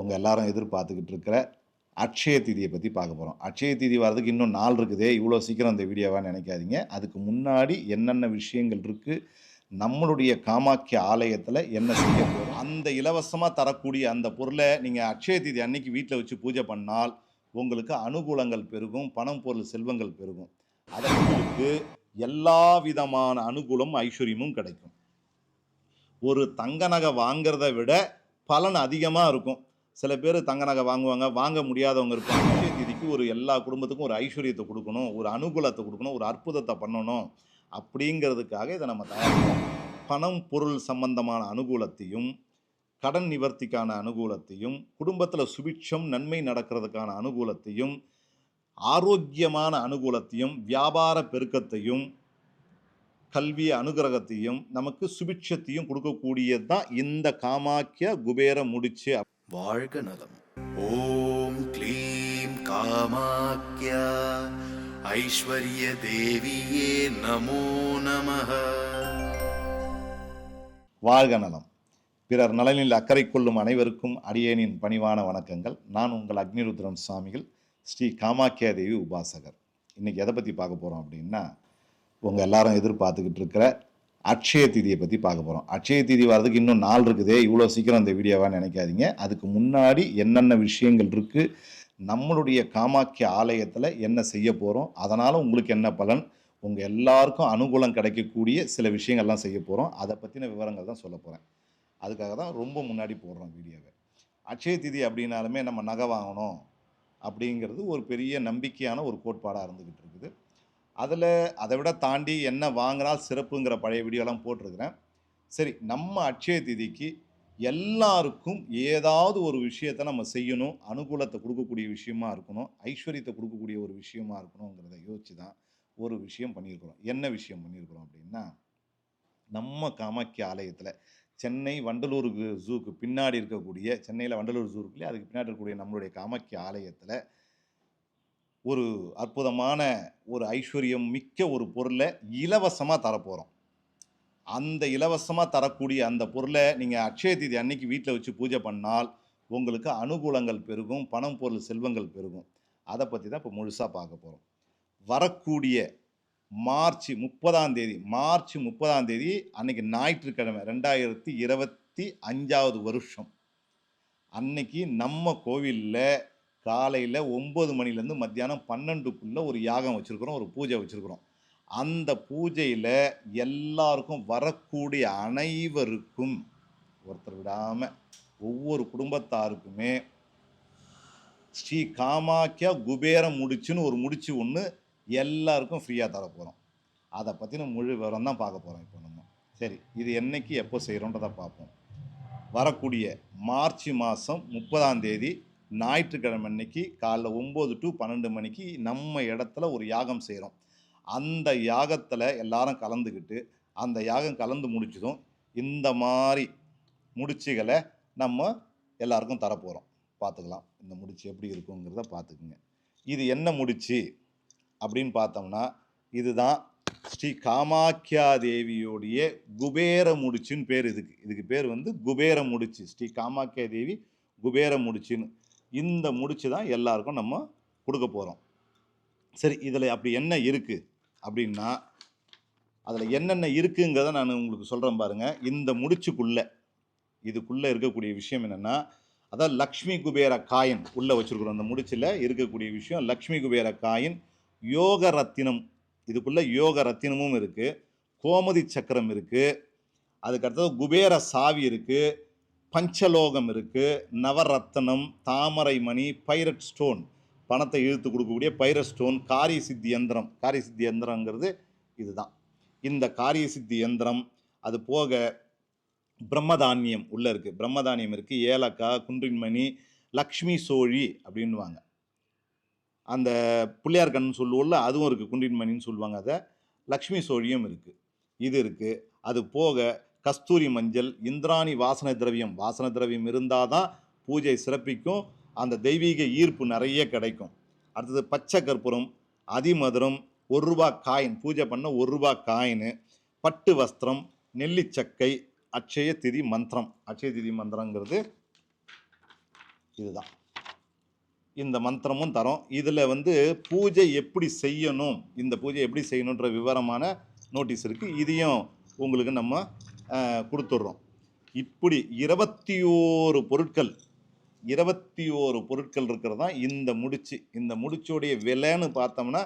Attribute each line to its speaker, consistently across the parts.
Speaker 1: உங்கள் எல்லாரும் எதிர்பார்த்துக்கிட்டு இருக்கிற அட்சய திதியை பற்றி பார்க்க போகிறோம் அட்சய திதி வர்றதுக்கு இன்னும் நாள் இருக்குதே. இவ்வளோ சீக்கிரம் இந்த வீடியோவாக நினைக்காதீங்க. அதுக்கு முன்னாடி என்னென்ன விஷயங்கள் இருக்குது நம்மளுடைய காமாக்கிய ஆலயத்தில் என்ன செய்ய போகிறோம் அந்த இலவசமாக தரக்கூடிய அந்த பொருளை நீங்கள் அட்சய திதி அன்னைக்கு வீட்டில் வச்சு பூஜை பண்ணால் உங்களுக்கு அனுகூலங்கள் பெருகும் பணம் பொருள் செல்வங்கள் பெருகும். அதற்கு எல்லா விதமான அனுகூலம் ஐஸ்வர்யமும் கிடைக்கும். ஒரு தங்க நகை வாங்கிறத விட பலன் அதிகமாக இருக்கும். சில பேர் தங்க நகை வாங்குவாங்க. வாங்க முடியாதவங்க இருப்பாங்க. அட்சய தேதிக்கு ஒரு எல்லா குடும்பத்துக்கும் ஒரு ஐஸ்வர்யத்தை கொடுக்கணும். ஒரு அனுகூலத்தை கொடுக்கணும். ஒரு அற்புதத்தை பண்ணணும். அப்படிங்கிறதுக்காக இதை நம்ம தயாரிக்கிறோம். பணம் பொருள் சம்பந்தமான அனுகூலத்தையும் கடன் நிவர்த்திக்கான அனுகூலத்தையும் குடும்பத்தில் சுபிட்சம் நன்மை நடக்கிறதுக்கான அனுகூலத்தையும் ஆரோக்கியமான அனுகூலத்தையும் வியாபார பெருக்கத்தையும் கல்வி அனுகிரகத்தையும் நமக்கு சுபிட்சத்தையும் கொடுக்கக்கூடியது தான் இந்த காமாக்கிய குபேர முடிச்சு
Speaker 2: வாழ்க நலம். ஓம் க்ளீம் காமாக்கியா ஐஸ்வர்ய தேவியே நமோ நம
Speaker 1: வாழ்க நலம். பிறர் நலனில் அக்கறை கொள்ளும் அனைவருக்கும் அடியேனின் பணிவான வணக்கங்கள். நான் உங்கள் அக்னிருத்ரன் சுவாமிகள் ஸ்ரீ காமாக்கியா தேவி உபாசகர். இன்னைக்கு எதை பற்றி பார்க்க போகிறோம் அப்படின்னா உங்கள் எல்லாரும் எதிர்பார்த்துக்கிட்டு இருக்கிற அட்சய திதியை பற்றி பார்க்க போகிறோம் அட்சய திதி வர்றதுக்கு இன்னும் நாள் இருக்குதே. இவ்வளோ சீக்கிரம் இந்த வீடியோவாக நினைக்காதீங்க. அதுக்கு முன்னாடி என்னென்ன விஷயங்கள் இருக்குது நம்மளுடைய காமாக்கிய ஆலயத்தில் என்ன செய்ய போகிறோம் அதனால் உங்களுக்கு என்ன பலன் உங்கள் எல்லாருக்கும் அனுகூலம் கிடைக்கக்கூடிய சில விஷயங்கள்லாம் செய்ய போகிறோம் அதை பற்றின விவரங்கள் தான் சொல்ல போகிறேன் அதுக்காக தான் ரொம்ப முன்னாடி போடுறோம் வீடியோவை. அட்சய திதி அப்படின்னாலுமே நம்ம நகை வாங்கணும் அப்படிங்கிறது ஒரு பெரிய நம்பிக்கையான ஒரு கோட்பாடாக இருந்துக்கிட்டு இருக்குது. அதில் அதை விட தாண்டி என்ன வாங்கினால் சிறப்புங்கிற பழைய வீடியோலாம் போட்டிருக்கிறேன். சரி நம்ம அட்சய திதிக்கு எல்லாருக்கும் ஏதாவது ஒரு விஷயத்தை நம்ம செய்யணும் அனுகூலத்தை கொடுக்கக்கூடிய விஷயமா இருக்கணும் ஐஸ்வர்யத்தை கொடுக்கக்கூடிய ஒரு விஷயமா இருக்கணுங்கிறத யோசிச்சு தான் ஒரு விஷயம் பண்ணியிருக்கிறோம். என்ன விஷயம் பண்ணியிருக்கிறோம் அப்படின்னா நம்ம காமாக்கிய ஆலயத்தில் சென்னை வண்டலூர் ஜூக்கு பின்னாடி இருக்கக்கூடிய சென்னையில் வண்டலூர் ஜூ இருக்குல்லையே அதுக்கு பின்னாடி இருக்கக்கூடிய நம்மளுடைய காமாக்கிய ஆலயத்தில் ஒரு அற்புதமான ஒரு ஐஸ்வர்யம் மிக்க ஒரு பொருளை இலவசமாக தரப்போகிறோம் அந்த இலவசமாக தரக்கூடிய அந்த பொருளை நீங்கள் அக்ஷய தீதி அன்னைக்கு வீட்டில் வச்சு பூஜை பண்ணால் உங்களுக்கு அனுகூலங்கள் பெருகும் பணம் பொருள் செல்வங்கள் பெருகும். அதை பற்றி தான் இப்போ முழுசாக பார்க்க போகிறோம் வரக்கூடிய மார்ச் முப்பதாம் தேதி மார்ச் முப்பதாம் தேதி அன்னைக்கு ஞாயிற்றுக்கிழமை ரெண்டாயிரத்தி இருபத்தி அஞ்சாவது வருஷம். அன்னைக்கு நம்ம கோவிலில் காலையில் ஒம்பது மணிலேருந்து மத்தியானம் பன்னெண்டுக்குள்ளே ஒரு யாகம் வச்சுருக்குறோம் ஒரு பூஜை வச்சுருக்குறோம். அந்த பூஜையில் எல்லாருக்கும் வரக்கூடிய அனைவருக்கும் ஒருத்தர் விடாமல் ஒவ்வொரு குடும்பத்தாருக்குமே ஸ்ரீ காமாக்கியா குபேரம் முடிச்சுன்னு ஒரு முடிச்சு ஒன்று எல்லாருக்கும் ஃப்ரீயாக தர போகிறோம் அதை பற்றின முழு விவரம் தான் பார்க்க போகிறோம் இப்போ நம்ம. சரி இது என்னைக்கு எப்போ செய்கிறோன்றதை பார்ப்போம். வரக்கூடிய மார்ச் மாதம் முப்பதாம் தேதி ஞாயிற்றுக்கிழமை அன்னைக்கு காலைல ஒம்பது டு பன்னெண்டு மணிக்கு நம்ம இடத்துல ஒரு யாகம் செய்கிறோம் அந்த யாகத்தில் எல்லாரும் கலந்துக்கிட்டு அந்த யாகம் கலந்து முடிச்சதும் இந்த மாதிரி முடிச்சுகளை நம்ம எல்லாருக்கும் தரப்போகிறோம் பார்த்துக்கலாம் இந்த முடிச்சு எப்படி இருக்குங்கிறத பார்த்துக்குங்க இது என்ன முடிச்சு அப்படின்னு பார்த்தோம்னா இதுதான் ஸ்ரீ காமாக்கியா தேவியோடைய குபேர முடிச்சுன்னு பேர் இதுக்கு. இதுக்கு பேர் வந்து குபேர முடிச்சு. ஸ்ரீ காமாக்கியா தேவி குபேர முடிச்சுன்னு. இந்த முடிச்சு தான் எல்லாருக்கும் நம்ம கொடுக்க போகிறோம் சரி இதில் அப்படி என்ன இருக்குது அப்படின்னா அதில் என்னென்ன இருக்குங்கிறத நான் உங்களுக்கு சொல்கிறேன் பாருங்கள் இந்த முடிச்சுக்குள்ளே இதுக்குள்ளே இருக்கக்கூடிய விஷயம் என்னென்னா அதாவது லக்ஷ்மி குபேர காயின் உள்ளே வச்சுருக்குறோம். அந்த முடிச்சில் இருக்கக்கூடிய விஷயம் லக்ஷ்மி குபேர காயின் யோக ரத்தினம் இதுக்குள்ளே யோக ரத்தினமும் இருக்குது கோமதி சக்கரம் இருக்குது அதுக்கு அடுத்தது குபேர சாவி இருக்குது பஞ்சலோகம் இருக்குது நவரத்னம் தாமரை மணி பைரட் ஸ்டோன். பணத்தை இழுத்து கொடுக்கக்கூடிய பைரட் ஸ்டோன் காரிய சித்தி யந்திரம். காரிய சித்தி யந்திரங்கிறது இதுதான். இந்த காரிய சித்தி யந்திரம் அது போக பிரம்மதானியம் உள்ளே இருக்குது பிரம்மதானியம் இருக்குது ஏலக்காய் குன்றின்மணி லக்ஷ்மி சோழி அப்படின்வாங்க அந்த பிள்ளையார் கண்ணு சொல்லுவோம்ல அதுவும் இருக்குது குன்றின்மணின்னு சொல்லுவாங்க அதை. லக்ஷ்மி சோழியும் இருக்குது இது இருக்குது அது போக கஸ்தூரி மஞ்சள் இந்திராணி வாசனை திரவியம். வாசனை திரவியம் இருந்தால் தான் பூஜை சிறப்பிக்கும். அந்த தெய்வீக ஈர்ப்பு நிறைய கிடைக்கும். அடுத்தது பச்சை கற்பூரம் அதிமதுரம் ஒரு ரூபா காயின். பூஜை பண்ண ஒரு ரூபா காயின் பட்டு வஸ்திரம் நெல்லிச்சக்கை அட்சய திதி மந்திரம். அட்சய திதி மந்திரங்கிறது இதுதான். இந்த மந்திரமும் தரோம். இதில் வந்து பூஜை எப்படி செய்யணும்? இந்த பூஜை எப்படி செய்யணுன்ற விவரமான நோட்டீஸ் இருக்குது இதையும் உங்களுக்கு நம்ம கொடுத்துட்றோம். இப்படி இருபத்தி ஓரு பொருட்கள் இருபத்தி ஓரு பொருட்கள் இருக்கிறது தான் இந்த முடிச்சு இந்த முடிச்சோடைய விலைன்னு பார்த்தோம்னா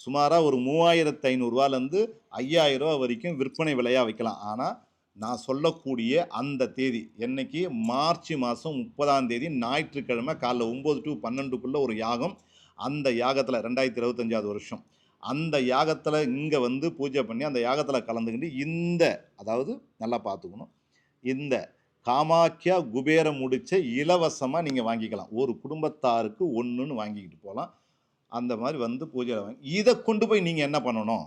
Speaker 1: சுமாராக ஒரு மூவாயிரத்து ஐநூறுரூவாலேருந்து ஐயாயிரம் ரூபா வரைக்கும் விற்பனை விலையாக வைக்கலாம். ஆனால் நான் சொல்லக்கூடிய அந்த தேதி என்னைக்கு மார்ச் மாதம் முப்பதாம் தேதி ஞாயிற்றுக்கிழமை காலைல ஒம்பது டு பன்னெண்டுக்குள்ளே ஒரு யாகம். அந்த யாகத்தில் ரெண்டாயிரத்தி இருபத்தஞ்சாவது வருஷம். அந்த யாகத்தில் இங்கே வந்து பூஜை பண்ணி அந்த யாகத்தில் கலந்துக்கிட்டு இந்த அதாவது நல்லா பார்த்துக்கணும். இந்த காமாக்கியா குபேரம் முடிச்ச இலவசமாக நீங்கள் வாங்கிக்கலாம். ஒரு குடும்பத்தாருக்கு ஒன்றுன்னு வாங்கிக்கிட்டு போகலாம் அந்த மாதிரி வந்து பூஜையில் வாங்கி இதை கொண்டு போய் நீங்கள் என்ன பண்ணணும்?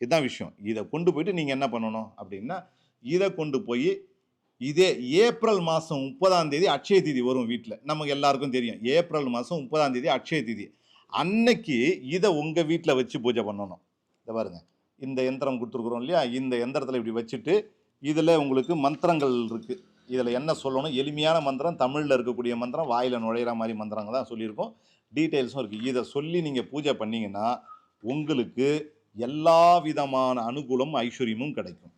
Speaker 1: இதுதான் விஷயம். இதை கொண்டு போயிட்டு நீங்கள் என்ன பண்ணணும் அப்படின்னா இதை கொண்டு போய் இதே ஏப்ரல் மாதம் முப்பதாம் தேதி அட்சய திதி வரும் வீட்டில் நமக்கு எல்லாருக்கும் தெரியும். ஏப்ரல் மாதம் முப்பதாம் தேதி அக்ஷய திதி. அன்னைக்கு இதை உங்கள் வீட்டில் வச்சு பூஜை பண்ணணும். இதை பாருங்க. இந்த எந்திரம் கொடுத்துருக்குறோம் இல்லையா? இந்த எந்திரத்தில் இப்படி வச்சுட்டு இதில் உங்களுக்கு மந்திரங்கள் இருக்குது இதில் என்ன சொல்லணும்? எளிமையான மந்திரம் தமிழில் இருக்கக்கூடிய மந்திரம் வாயில் நுழையிற மாதிரி மந்திரங்க தான் சொல்லியிருக்கோம். டீட்டெயில்ஸும் இருக்குது இதை சொல்லி நீங்கள் பூஜை பண்ணிங்கன்னா உங்களுக்கு எல்லா விதமான அனுகூலமும் ஐஸ்வர்யமும் கிடைக்கும்.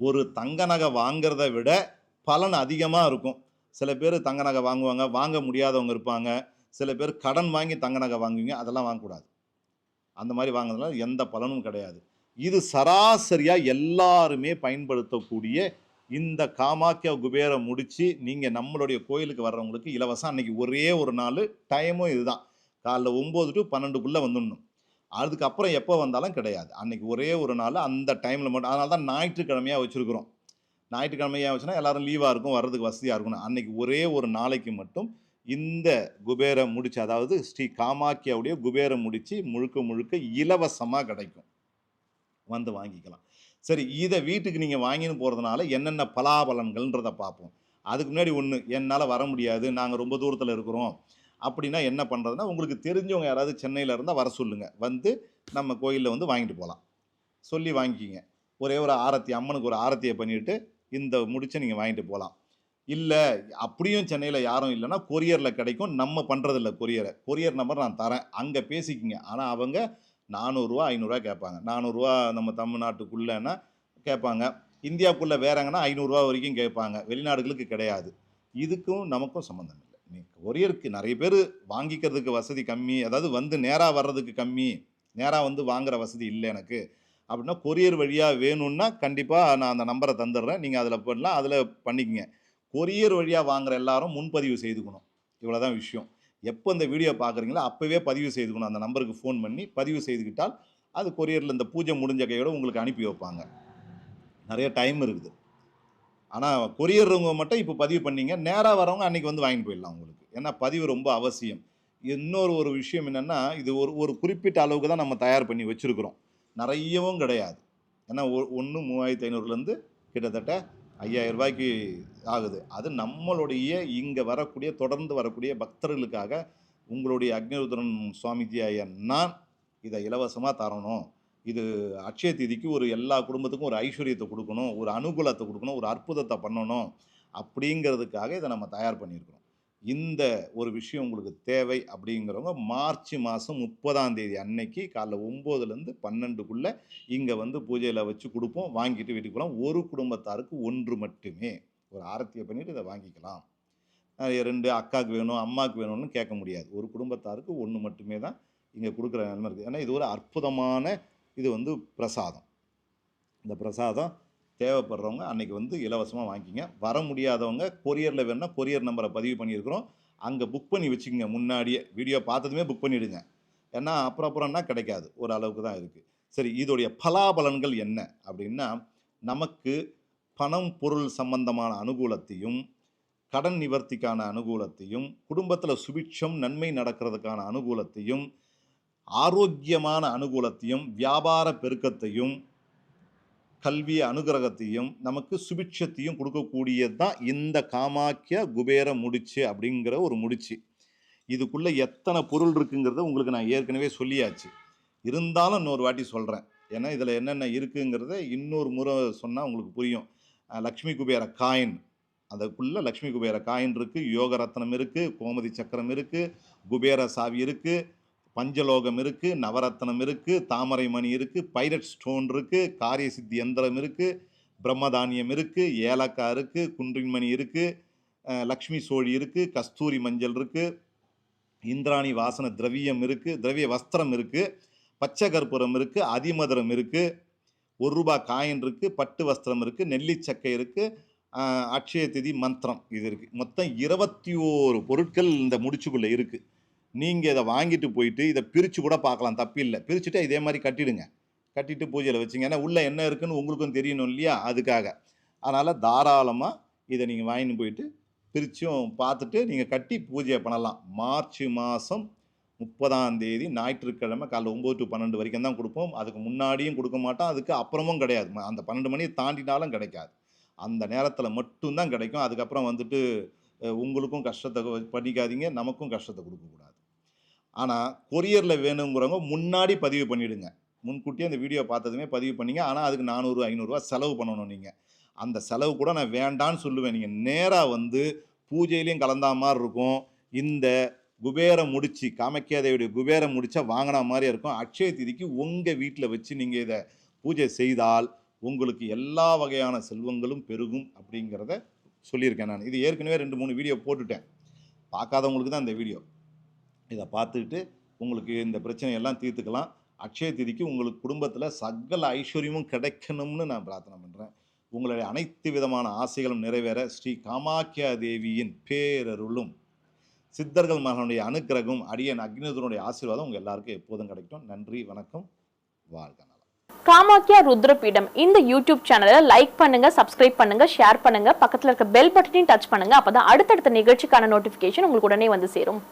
Speaker 1: ஒரு தங்க நகை வாங்கிறத விட பலன் அதிகமாக இருக்கும். சில பேர் தங்க நகை வாங்குவாங்க. வாங்க முடியாதவங்க இருப்பாங்க. சில பேர் கடன் வாங்கி தங்க நகை வாங்குவீங்க அதெல்லாம் வாங்கக்கூடாது. அந்த மாதிரி வாங்குறதுனால எந்த பலனும் கிடையாது. இது சராசரியாக எல்லாருமே பயன்படுத்தக்கூடிய இந்த காமாக்கிய குபேரை முடித்து நீங்கள் நம்மளுடைய கோயிலுக்கு வர்றவங்களுக்கு இலவசம். அன்னைக்கு ஒரே ஒரு நாள் டைமும் இதுதான். காலைல ஒம்பது டு பன்னெண்டுக்குள்ளே வந்துடணும். அதுக்கப்புறம் எப்போ வந்தாலும் கிடையாது. அன்றைக்கி ஒரே ஒரு நாள் அந்த டைமில் மட்டும். அதனால தான் ஞாயிற்றுக்கிழமையாக வச்சுருக்குறோம். ஞாயிற்றுக்கிழமையாக வச்சுன்னா எல்லோரும் லீவாக இருக்கும் வர்றதுக்கு வசதியாக இருக்கணும் அன்றைக்கி ஒரே ஒரு நாளைக்கு மட்டும் இந்த குபேரம் முடிச்சு அதாவது ஸ்ரீ காமாக்கியாவுடைய குபேரம் முடிச்சு முழுக்க முழுக்க இலவசமாக கிடைக்கும். வந்து வாங்கிக்கலாம். சரி இதை வீட்டுக்கு நீங்கள் வாங்கின்னு போகிறதுனால என்னென்ன பலாபலன்கள்ன்றதை பார்ப்போம். அதுக்கு முன்னாடி ஒன்று என்னால் வர முடியாது நாங்கள் ரொம்ப தூரத்தில் இருக்கிறோம். அப்படின்னா என்ன பண்ணுறதுன்னா உங்களுக்கு தெரிஞ்சவங்க யாராவது சென்னையில் இருந்தால் வர சொல்லுங்கள் வந்து நம்ம கோயிலில் வந்து வாங்கிட்டு போகலாம் சொல்லி வாங்கிக்கிங்க. ஒரே ஒரு ஆரத்தி அம்மனுக்கு ஒரு ஆரத்தியை பண்ணிவிட்டு இந்த முடிச்சை நீங்கள் வாங்கிட்டு போகலாம் இல்லை அப்படியும் சென்னையில் யாரும் இல்லைன்னா கொரியரில் கிடைக்கும். நம்ம பண்ணுறதில்ல கொரியரை கொரியர் நம்பர் நான் தரேன். அங்கே பேசிக்கிங்க. ஆனால் அவங்க நானூறுரூவா ஐநூறுரூவா கேட்பாங்க. நானூறுரூவா நம்ம தமிழ்நாட்டுக்குள்ளேன்னா கேட்பாங்க. இந்தியாவுக்குள்ளே வேறாங்கன்னா ஐநூறுரூவா வரைக்கும் கேட்பாங்க. வெளிநாடுகளுக்கு கிடையாது. இதுக்கும் நமக்கும் சம்மந்தம் இல்லை. நீ கொரியருக்கு நிறைய பேர் வாங்கிக்கிறதுக்கு வசதி கம்மி. அதாவது வந்து நேராக வர்றதுக்கு கம்மி. நேராக வந்து வாங்குகிற வசதி இல்லை எனக்கு. அப்படின்னா கொரியர் வழியாக வேணும்னா கண்டிப்பாக நான் அந்த நம்பரை தந்துடுறேன். நீங்கள் அதில் பண்ணலாம். அதில் பண்ணிக்கங்க. கொரியர் வழியாக வாங்குற எல்லாரும் முன்பதிவு செய்துக்கணும். இவ்வளோதான் விஷயம். எப்போ இந்த வீடியோ பார்க்குறீங்களோ அப்போவே பதிவு செய்துக்கணும். அந்த நம்பருக்கு ஃபோன் பண்ணி பதிவு செய்துக்கிட்டால் அது கொரியரில் இந்த பூஜை முடிஞ்ச கையோட உங்களுக்கு அனுப்பி வைப்பாங்க. நிறைய டைம் இருக்குது. ஆனால் கொரியர்றவங்க மட்டும் இப்போ பதிவு பண்ணிங்க. நேராக வரவங்க அன்றைக்கி வந்து வாங்கிட்டு போயிடலாம் உங்களுக்கு. ஏன்னா பதிவு ரொம்ப அவசியம். இன்னொரு ஒரு விஷயம் என்னென்னா இது ஒரு ஒரு குறிப்பிட்ட அளவுக்கு தான் நம்ம தயார் பண்ணி வச்சுருக்குறோம். நிறையவும் கிடையாது. ஏன்னா ஒன்று மூவாயிரத்தி ஐநூறுலேருந்து கிட்டத்தட்ட ஐயாயிரம் ரூபாய்க்கு ஆகுது. அது நம்மளுடைய இங்கே வரக்கூடிய தொடர்ந்து வரக்கூடிய பக்தர்களுக்காக உங்களுடைய அக்னிருத்ரன் சுவாமிஜி ஐயா நான் இதை இலவசமாக தரணும். இது அட்சய திதிக்கு ஒரு எல்லா குடும்பத்துக்கும் ஒரு ஐஸ்வர்யத்தை கொடுக்கணும் ஒரு அனுகூலத்தை கொடுக்கணும் ஒரு அற்புதத்தை பண்ணணும் அப்படிங்கிறதுக்காக இதை நம்ம தயார் பண்ணியிருக்கிறோம். இந்த ஒரு விஷயம் உங்களுக்கு தேவை அப்படிங்கிறவங்க மார்ச் மாதம் முப்பதாம் தேதி அன்னைக்கு காலைல ஒம்போதுலேருந்து பன்னெண்டுக்குள்ளே இங்கே வந்து பூஜையில் வச்சு கொடுப்போம். வாங்கிட்டு வீட்டுக்கு போகலாம் ஒரு குடும்பத்தாருக்கு ஒன்று மட்டுமே. ஒரு ஆரத்தியை பண்ணிவிட்டு இதை வாங்கிக்கலாம். ரெண்டு அக்காவுக்கு வேணும் அம்மாவுக்கு வேணும்னு கேட்க முடியாது. ஒரு குடும்பத்தாருக்கு ஒன்று மட்டுமே தான் இங்கே கொடுக்குற நிலைமை இருக்குது ஏன்னா இது ஒரு அற்புதமான இது வந்து பிரசாதம். இந்த பிரசாதம் தேவைப்படுறவங்க அன்னைக்கு வந்து இலவசமாக வாங்கிக்கிங்க. வர முடியாதவங்க கொரியரில் வேணால் கொரியர் நம்பரை பதிவு பண்ணியிருக்கிறோம். அங்கே புக் பண்ணி வச்சுக்கோங்க. முன்னாடியே வீடியோ பார்த்ததுமே புக் பண்ணிவிடுங்க ஏன்னா அப்புறம் அப்புறம்னா கிடைக்காது. ஒரு அளவுக்கு தான் இருக்குது சரி இதோடைய பலாபலன்கள் என்ன? அப்படின்னா நமக்கு பணம் பொருள் சம்பந்தமான அனுகூலத்தையும் கடன் நிவர்த்திக்கான அனுகூலத்தையும் குடும்பத்தில் சுபிட்சம் நன்மை நடக்கிறதுக்கான அனுகூலத்தையும் ஆரோக்கியமான அனுகூலத்தையும் வியாபார பெருக்கத்தையும் கல்வி அனுகிரகத்தையும் நமக்கு சுபிட்சத்தையும் கொடுக்கக்கூடியது தான் இந்த காமாக்கிய குபேர முடிச்சு அப்படிங்கிற ஒரு முடிச்சு. இதுக்குள்ளே எத்தனை பொருள் இருக்குங்கிறத உங்களுக்கு நான் ஏற்கனவே சொல்லியாச்சு. இருந்தாலும் இன்னொரு வாட்டி சொல்கிறேன் ஏன்னா இதில் என்னென்ன இருக்குங்கிறத இன்னொரு முறை சொன்னால் உங்களுக்கு புரியும். லக்ஷ்மி குபேர காயின். அதுக்குள்ளே லக்ஷ்மி குபேர காயின் இருக்குது யோக ரத்னம் இருக்குது கோமதி சக்கரம் இருக்குது குபேர சாவி இருக்குது பஞ்சலோகம் இருக்குது நவரத்னம் இருக்குது தாமரை மணி இருக்குது பைரட் ஸ்டோன் இருக்குது காரிய சித்தி யந்திரம் இருக்குது பிரம்மதானியம் இருக்குது ஏலக்காய் இருக்குது குன்றின்மணி இருக்குது லக்ஷ்மி சோழி இருக்குது கஸ்தூரி மஞ்சள் இருக்குது இந்திராணி வாசன திரவியம் இருக்குது திரவிய வஸ்திரம் இருக்குது பச்சை கற்பூரம் இருக்குது அதிமதுரம் இருக்குது ஒரு ரூபாய் காயின் இருக்குது பட்டு வஸ்திரம் இருக்குது நெல்லிச்சக்கை இருக்குது அக்ஷய திதி மந்திரம் இது இருக்குது மொத்தம் இருபத்தி ஓரு பொருட்கள் இந்த முடிச்சுக்குள்ளே இருக்குது நீங்கள் இதை வாங்கிட்டு போயிட்டு இதை பிரித்து கூட பார்க்கலாம் தப்பில்லை பிரிச்சுட்டு இதே மாதிரி கட்டிடுங்க. கட்டிட்டு பூஜையில் வச்சுங்க. ஏன்னா உள்ளே என்ன இருக்குன்னு உங்களுக்கும் தெரியணும் இல்லையா? அதுக்காக. அதனால் தாராளமாக இதை நீங்கள் வாங்கிட்டு போயிட்டு பிரிச்சும் பார்த்துட்டு நீங்கள் கட்டி பூஜையை பண்ணலாம். மார்ச் மாதம் முப்பதாம் தேதி ஞாயிற்றுக்கிழமை காலைல ஒம்பது டு பன்னெண்டு வரைக்கும் தான் கொடுப்போம். அதுக்கு முன்னாடியும் கொடுக்க மாட்டோம். அதுக்கு அப்புறமும் கிடையாது. அந்த பன்னெண்டு மணியை தாண்டினாலும் கிடைக்காது. அந்த நேரத்தில் மட்டும்தான் கிடைக்கும். அதுக்கப்புறம் வந்துட்டு உங்களுக்கும் கஷ்டத்தை பண்ணிக்காதீங்க. நமக்கும் கஷ்டத்தை கொடுக்கக்கூடாது ஆனால் கொரியரில் வேணுங்கிறவங்க முன்னாடி பதிவு பண்ணிவிடுங்க முன்கூட்டியே அந்த வீடியோ பார்த்ததுமே பதிவு பண்ணிங்க. ஆனால் அதுக்கு நானூறு ஐநூறுரூவா செலவு பண்ணணும் நீங்கள் அந்த செலவு கூட நான் வேண்டான்னு சொல்லுவேன். நீங்கள் நேராக வந்து பூஜையிலையும் கலந்தா மாதிரி இருக்கும். இந்த குபேரம் முடிச்சு காமக்கியாதேவியுடைய குபேரம் முடிச்சா வாங்கின மாதிரி இருக்கும். அக்ஷய திதிக்கு உங்கள் வீட்டில் வச்சு நீங்கள் இதை பூஜை செய்தால் உங்களுக்கு எல்லா வகையான செல்வங்களும் பெருகும் அப்படிங்கிறத சொல்லியிருக்கேன் நான். இது ஏற்கனவே ரெண்டு மூணு வீடியோ போட்டுட்டேன். பார்க்காதவங்களுக்கு தான் இந்த வீடியோ. இதை பார்த்துக்கிட்டு உங்களுக்கு இந்த பிரச்சனையெல்லாம் தீர்த்துக்கலாம். அக்ஷய திதிக்கு உங்களுக்கு குடும்பத்தில் சகல ஐஸ்வர்யமும் கிடைக்கணும்னு நான் பிரார்த்தனை பண்ணுறேன் உங்களுடைய அனைத்து விதமான ஆசைகளும் நிறைவேற ஸ்ரீ காமாக்கியா தேவியின் பேரருளும். சித்தர்கள் மகனுடைய அனுக்கிரகம் அடியன் அக்னிதனுடைய ஆசீர்வாதம் உங்கள் எல்லாருக்கும் எப்போதும் கிடைக்கும் நன்றி வணக்கம் வாழ்க நலம்.
Speaker 3: காமாக்கியா ருத்ரபீடம் இந்த யூடியூப் சேனலை லைக் பண்ணுங்க சப்ஸ்கிரைப் பண்ணுங்க ஷேர் பண்ணுங்க. பக்கத்துல இருக்க பெல் பட்டனையும் டச் பண்ணுங்க. அப்பதான் அடுத்தடுத்த நிகழ்ச்சிக்கான நோட்டிபிகேஷன் உங்களுக்கு உடனே வந்து சேரும்.